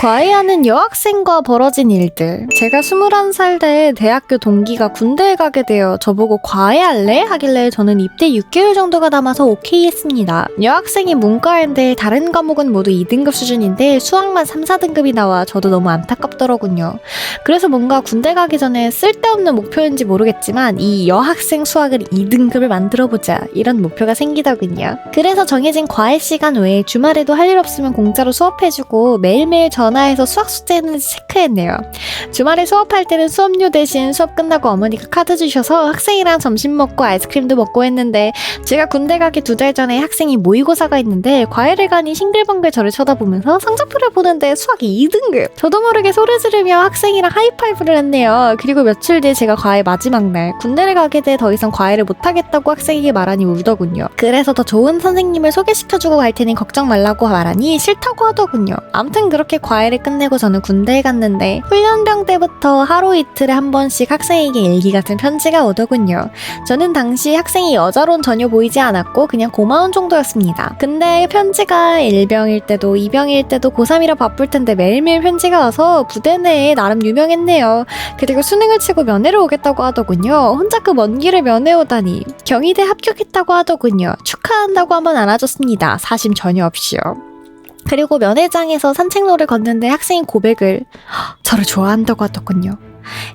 과외하는 여학생과 벌어진 일들. 제가 21살 때 대학교 동기가 군대에 가게 되어 저보고 과외할래? 하길래 저는 입대 6개월 정도가 남아서 오케이 했습니다. 여학생이 문과인데 다른 과목은 모두 2등급 수준인데 수학만 3, 4등급이 나와 저도 너무 안타깝더라고요. 그래서 뭔가 군대 가기 전에 쓸데없는 목표인지 모르겠지만 이 여학생 수학을 2등급을 만들어보자 이런 목표가 생기더군요. 그래서 정해진 과외 시간 외에 주말에도 할 일 없으면 공짜로 수업해주고 매일매일 전화해서 수학 숙제 했는지 체크했네요. 주말에 수업할 때는 수업료 대신 수업 끝나고 어머니가 카드 주셔서 학생이랑 점심 먹고 아이스크림도 먹고 했는데 제가 군대 가기 두 달 전에 학생이 모의고사가 있는데 과외를 가니 싱글벙글 저를 쳐다보면서 성적표를 보는데 수학이 2등급! 저도 모르게 소리 지르며 학생이랑 하이파이브를 했네요. 그리고 며칠 뒤에 제가 과외 마지막 날 군대를 가게 돼 더 이상 과외를 못하겠다고 학생에게 말하니 울더군요. 그래서 더 좋은 선생님을 소개시켜주고 갈 테니 걱정 말라고 말하니 싫다고 하더군요. 암튼 그렇게 과외 를 끝내고 저는 군대에 갔는데 훈련병 때부터 하루 이틀에 한 번씩 학생에게 일기 같은 편지가 오더군요 저는 당시 학생이 여자론 전혀 보이지 않았고 그냥 고마운 정도였습니다. 근데 편지가 1병일 때도 2병일 때도 고3이라 바쁠 텐데 매일매일 편지가 와서 부대 내에 나름 유명했네요. 그리고 수능을 치고 면회를 오겠다고 하더군요. 혼자 그 먼 길을 면회 오다니. 경희대 합격했다고 하더군요. 축하한다고 한번 안아줬습니다. 사심 전혀 없이요. 그리고 면회장에서 산책로를 걷는데 학생이 고백을 "헉, 저를 좋아한다고 하더군요.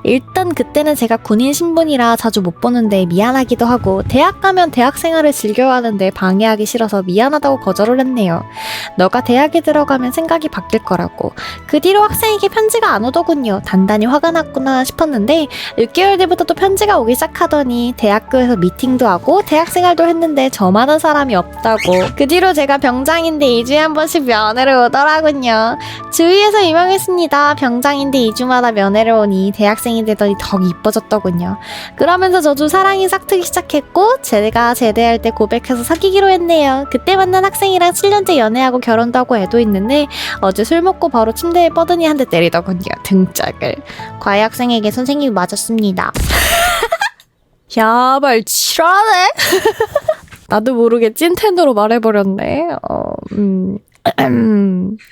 일단 그때는 제가 군인 신분이라 자주 못 보는데 미안하기도 하고 대학 가면 대학 생활을 즐겨야 하는데 방해하기 싫어서 미안하다고 거절을 했네요. 너가 대학에 들어가면 생각이 바뀔 거라고. 그 뒤로 학생에게 편지가 안 오더군요. 단단히 화가 났구나 싶었는데 6개월 뒤부터 또 편지가 오기 시작하더니 대학교에서 미팅도 하고 대학 생활도 했는데 저만한 사람이 없다고. 그 뒤로 제가 병장인데 2주에 한 번씩 면회를 오더라군요. 주위에서 유명했습니다. 병장인데 2주마다 면회를 오니 대학 생이 되더니 더 이뻐졌더군요. 그러면서 저도 사랑이 싹트기 시작했고 제가 제대할 때 고백해서 사귀기로 했네요. 그때 만난 학생이랑 7년째 연애하고 결혼도 하고 애도 있는데 어제 술 먹고 바로 침대에 뻗으니 한 대 때리더군요. 등짝을. 과외 학생에게 선생님이 맞았습니다. 야발 칠하네. 나도 모르게 찐텐으로 말해버렸네. 어, 음.